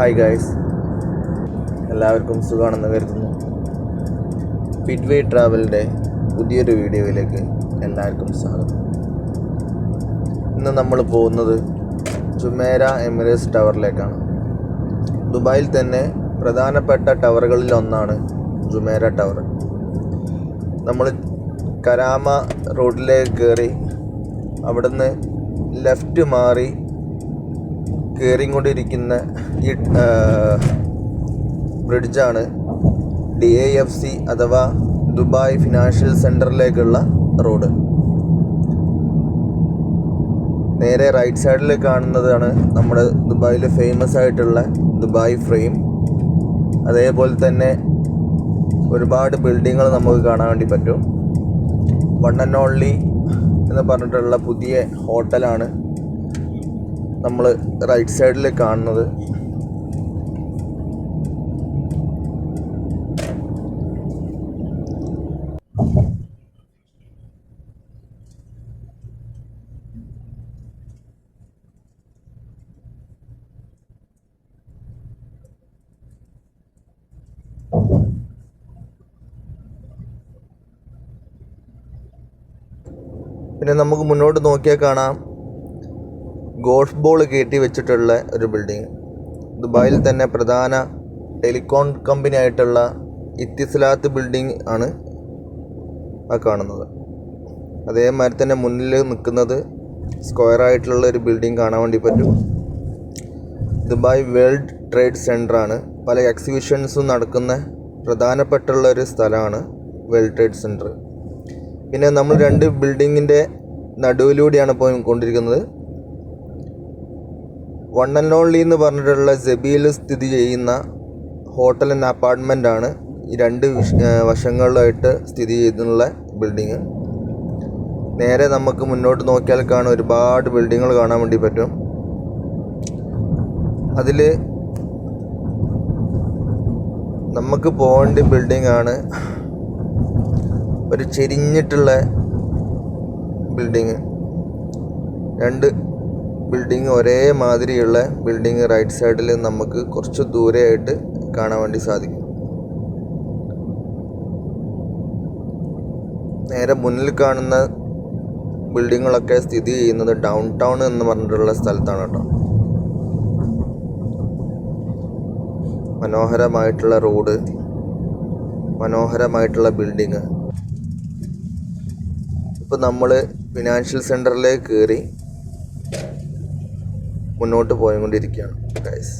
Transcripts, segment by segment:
Hi guys എല്ലാവർക്കും സുഖമാണെന്ന് കരുതുന്നു. ഫിഡ്വേ ട്രാവലിന്റെ പുതിയൊരു വീഡിയോയിലേക്ക് എല്ലാവർക്കും സ്വാഗതം. ഇന്ന് നമ്മൾ പോകുന്നത് ചുമേര എമിറേറ്റ്സ് ടവറിലേക്കാണ് ദുബായിൽ തന്നെ പ്രധാനപ്പെട്ട ടവറുകളിൽ ഒന്നാണ് ജുമേര ടവർ നമ്മൾ കരാമ റോഡിലേക്ക് കയറി അവിടുന്ന് ലെഫ്റ്റ് മാറി കയറിക്കൊണ്ടിരിക്കുന്ന ബ്രിഡ്ജാണ്. ഡി എ എഫ് സി അഥവാ ദുബായ് ഫിനാൻഷ്യൽ സെന്ററിലേക്കുള്ള റോഡ്. നേരെ റൈറ്റ് സൈഡിൽ കാണുന്നതാണ് നമ്മുടെ ദുബായിൽ ഫേമസ് ആയിട്ടുള്ള ദുബായ് ഫ്രെയിം അതേപോലെ തന്നെ ഒരുപാട് ബിൽഡിങ്ങൾ നമുക്ക് കാണാൻ വേണ്ടി പറ്റും. വൺ ആൻഡ് ഓൺലി എന്ന് പറഞ്ഞിട്ടുള്ള പുതിയ ഹോട്ടലാണ് നമ്മൾ റൈറ്റ് സൈഡിൽ കാണുന്നത്. പിന്നെ നമുക്ക് മുന്നോട്ട് നോക്കിയാൽ കാണാം. ഗോൾഫ് ബോൾ കയറ്റി വെച്ചിട്ടുള്ള ഒരു ബിൽഡിംഗ് ദുബായിൽ തന്നെ പ്രധാന ടെലികോം കമ്പനി ആയിട്ടുള്ള ഇത്തിസ്ലാത്ത് ബിൽഡിംഗ് ആണ് ആ കാണുന്നത്. അതേമാതിരി തന്നെ മുന്നിൽ നിൽക്കുന്നത് സ്ക്വയർ ആയിട്ടുള്ള ഒരു ബിൽഡിംഗ് കാണാൻ വേണ്ടി പറ്റും. ദുബായ് വേൾഡ് ട്രേഡ് സെന്റർ ആണ്. പല എക്സിബിഷൻസും നടക്കുന്ന പ്രധാനപ്പെട്ടുള്ള ഒരു സ്ഥലമാണ് വേൾഡ് ട്രേഡ് സെന്റർ പിന്നെ നമ്മൾ രണ്ട് ബിൽഡിങ്ങിന്റെ നടുവിലൂടെയാണ് പോയി കൊണ്ടിരിക്കുന്നത്. വൺ ആൻഡ് ഓൺലി എന്ന് പറഞ്ഞിട്ടുള്ള ജബിയിൽ സ്ഥിതി ചെയ്യുന്ന ഹോട്ടൽ ആൻഡ് അപ്പാർട്ട്മെന്റ് ആണ് ഈ രണ്ട് വശങ്ങളിലായിട്ട് സ്ഥിതി ചെയ്തിട്ടുള്ള ബിൽഡിങ് നേരെ നമുക്ക് മുന്നോട്ട് നോക്കിയാൽ കാണാൻ ഒരുപാട് ബിൽഡിങ്ങുകൾ കാണാൻ വേണ്ടി പറ്റും. അതിൽ നമുക്ക് പോകേണ്ട ബിൽഡിംഗ് ആണ് ഒരു ചെരിഞ്ഞിട്ടുള്ള ബിൽഡിങ് രണ്ട് ബിൽഡിങ് ഒരേ മാതിരിയുള്ള ബിൽഡിങ് റൈറ്റ് സൈഡിൽ നമുക്ക് കുറച്ച് ദൂരെയായിട്ട് കാണാൻ വേണ്ടി സാധിക്കും. നേരെ മുന്നിൽ കാണുന്ന ബിൽഡിങ്ങുകളൊക്കെ സ്ഥിതി ചെയ്യുന്നത് ഡൗൺ ടൗൺ എന്ന് പറഞ്ഞിട്ടുള്ള സ്ഥലത്താണ് കേട്ടോ. മനോഹരമായിട്ടുള്ള റോഡ് മനോഹരമായിട്ടുള്ള ബിൽഡിങ് ഇപ്പോൾ നമ്മൾ ഫിനാൻഷ്യൽ സെന്ററിലേക്ക് കയറി മുന്നോട്ട് പോയിക്കൊണ്ടിരിക്കുകയാണ് ഗൈസ്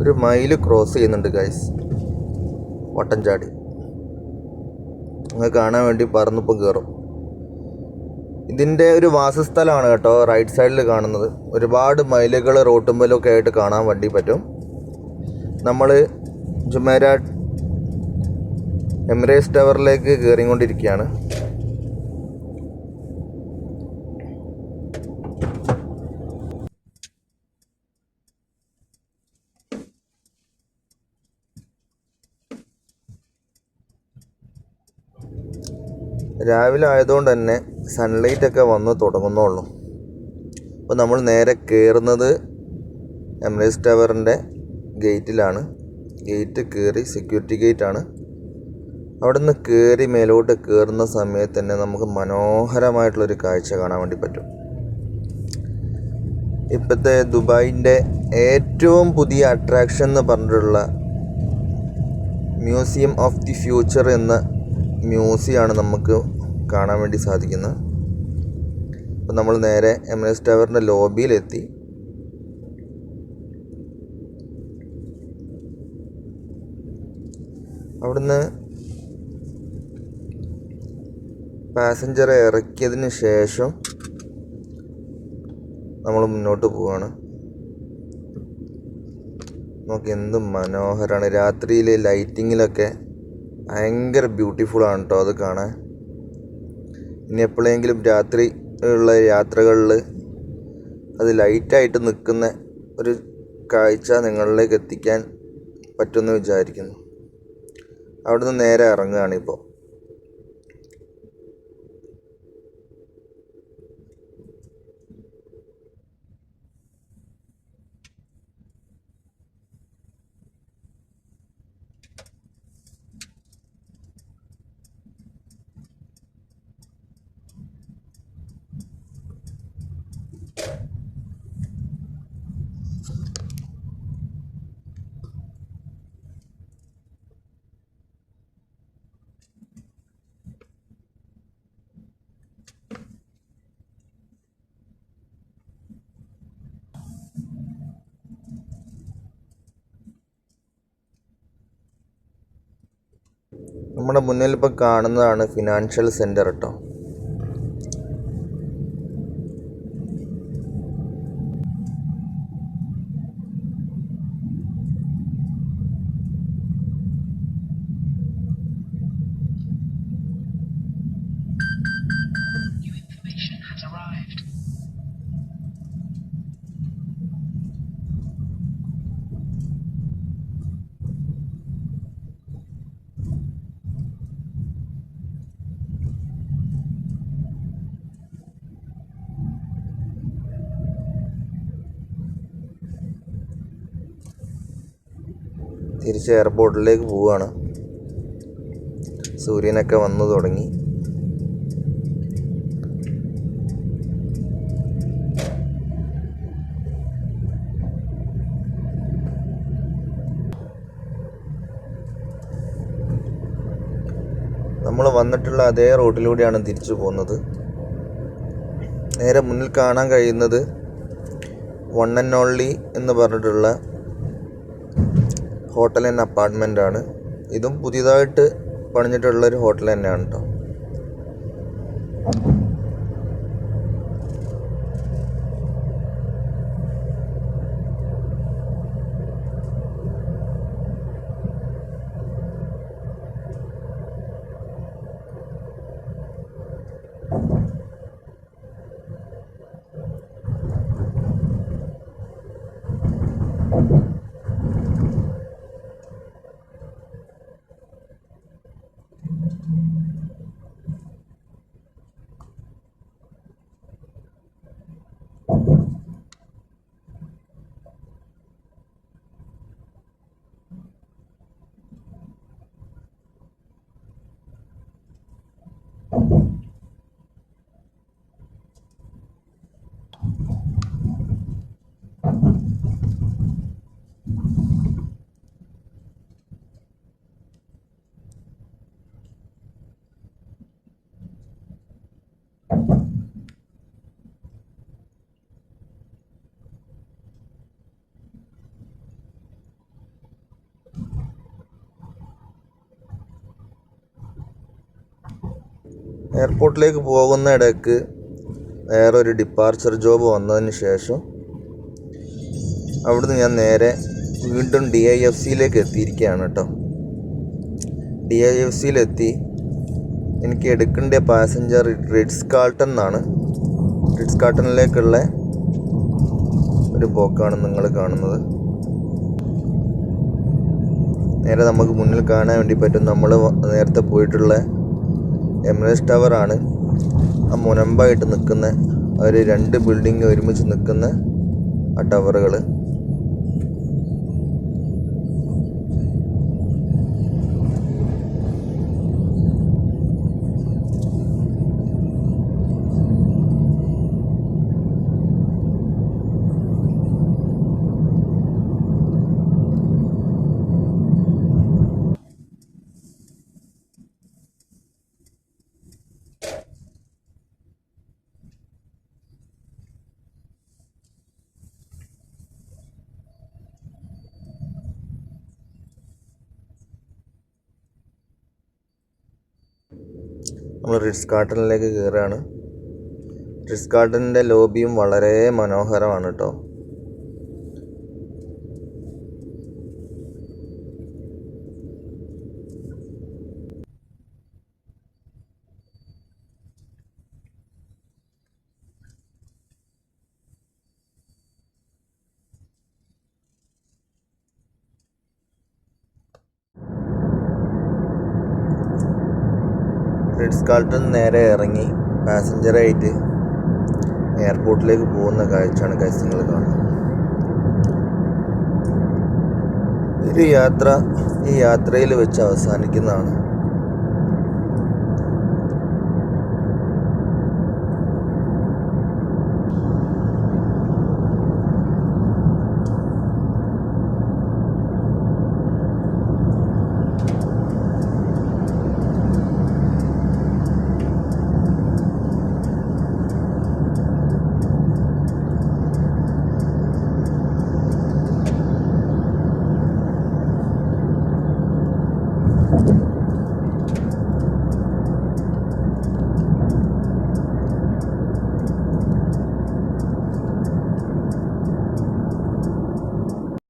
ഒരു മൈൽ ക്രോസ് ചെയ്യുന്നുണ്ട് ഗൈസ് വട്ടം ചാടി നിങ്ങൾ കാണാൻ വേണ്ടി പറന്നിപ്പം കയറും ഇതിന്റെ ഒരു വാസസ്ഥലമാണ് കേട്ടോ റൈറ്റ് സൈഡിൽ കാണുന്നത്. ഒരുപാട് മയിലുകൾ റോട്ടുമ്പലൊക്കെ ആയിട്ട് കാണാൻ വേണ്ടി പറ്റും. നമ്മൾ ജുമേര എമിറേറ്റ്സ് ടവറിലേക്ക് കയറിക്കൊണ്ടിരിക്കുകയാണ് രാവിലെ ആയതുകൊണ്ട് തന്നെ സൺലൈറ്റ് ഒക്കെ വന്ന് തുടങ്ങുന്നുള്ളൂ. അപ്പോൾ നമ്മൾ നേരെ കയറുന്നത് എംറേസ് ടവറിന്റെ ഗേറ്റിലാണ്. ഗേറ്റ് കയറി സെക്യൂരിറ്റി ഗേറ്റ് ആണ്. അവിടെ നിന്ന് കയറി മേലോട്ട് കയറുന്ന സമയത്ത് തന്നെ നമുക്ക് മനോഹരമായിട്ടുള്ളൊരു കാഴ്ച കാണാൻ വേണ്ടി പറ്റും. ഇപ്പോഴത്തെ ദുബായിന്റെ ഏറ്റവും പുതിയ അട്രാക്ഷൻ എന്ന് പറഞ്ഞിട്ടുള്ള മ്യൂസിയം ഓഫ് ദി ഫ്യൂച്ചർ എന്ന മ്യൂസിയമാണ് നമുക്ക് കാണാൻ വേണ്ടി സാധിക്കുന്നത് അപ്പോൾ നമ്മൾ നേരെ എം എസ് ടവറിന്റെ ലോബിയിലെത്തി അവിടുന്ന് പാസഞ്ചറെ ഇറക്കിയതിന് ശേഷം നമ്മൾ മുന്നോട്ട് പോവാണ്. നമുക്ക് എന്ത് മനോഹരമാണ് രാത്രിയിലെ ലൈറ്റിങ്ങിലൊക്കെ ഭയങ്കര ബ്യൂട്ടിഫുൾ ആണ് കേട്ടോ അത് കാണാൻ. ഇനി എപ്പോഴെങ്കിലും രാത്രി ഉള്ള യാത്രകളിൽ അത് ലൈറ്റായിട്ട് നിൽക്കുന്ന ഒരു കാഴ്ച നിങ്ങളിലേക്ക് എത്തിക്കാൻ പറ്റുമെന്ന് വിചാരിക്കുന്നു. അവിടുന്ന് നേരെ ഇറങ്ങുകയാണ് നമ്മുടെ മുന്നിൽ ഇപ്പോൾ കാണുന്നതാണ് ഫിനാൻഷ്യൽ സെന്റർ കേട്ടോ തിരിച്ച് എയർപോർട്ടിലേക്ക് പോവുകയാണ്. സൂര്യനൊക്കെ വന്നു തുടങ്ങി. നമ്മൾ വന്നിട്ടുള്ള അതേ റോഡിലൂടെയാണ് തിരിച്ചു പോകുന്നത്. നേരെ മുന്നിൽ കാണാൻ കഴിയുന്നത് വൺ ആൻഡ് ഓൺലി എന്ന് പറഞ്ഞിട്ടുള്ള ഹോട്ടൽ ആൻഡ് അപ്പാർട്ട്മെന്റ് ആണ്. ഇതും പുതിയതായിട്ട് പണിഞ്ഞിട്ടുള്ള ഒരു ഹോട്ടൽ തന്നെയാണ് കേട്ടോ എയർപോർട്ടിലേക്ക് പോകുന്ന ഇടയ്ക്ക് വേറൊരു ഡിപ്പാർച്ചർ ജോബ് വന്നതിന് ശേഷം അവിടുന്ന് ഞാൻ നേരെ വീണ്ടും ഡി ഐ എഫ് സിയിലേക്ക് എത്തിയിരിക്കുകയാണ് കേട്ടോ. ഡി ഐ എഫ് സിയിലെത്തി എനിക്ക് എടുക്കേണ്ട പാസഞ്ചർ റിഡ്സ് കാൾട്ടൺ എന്നാണ്. റിഡ്സ് കാൾട്ടണിലേക്കുള്ള ഒരു പോക്കാണ് നിങ്ങൾ കാണുന്നത്. നേരെ നമുക്ക് മുന്നിൽ കാണാൻ വേണ്ടി പറ്റും. നമ്മൾ നേരത്തെ പോയിട്ടുള്ള എമിറേറ്റ്സ് ആണ്. ആ മുനമ്പായിട്ട് നിൽക്കുന്ന ഒരു രണ്ട് ബിൽഡിങ് ഒരുമിച്ച് നിൽക്കുന്ന ആ ടവറുകൾ നമ്മൾ റിഡ്സ് ഗാർഡനിലേക്ക് കയറുകയാണ് റിഡ്സ് ഗാർഡനിന്റെ ലോബിയും വളരെ മനോഹരമാണ് കേട്ടോ റിഡ്സ് കാൾട്ടൺ നേരെ ഇറങ്ങി പാസഞ്ചറായിട്ട് എയർപോർട്ടിലേക്ക് പോകുന്ന കാഴ്ചയാണ് കാഴ്ച നിങ്ങൾ കാണുന്നത്. ഒരു യാത്ര ഈ യാത്രയിൽ വെച്ച് അവസാനിക്കുന്നതാണ്.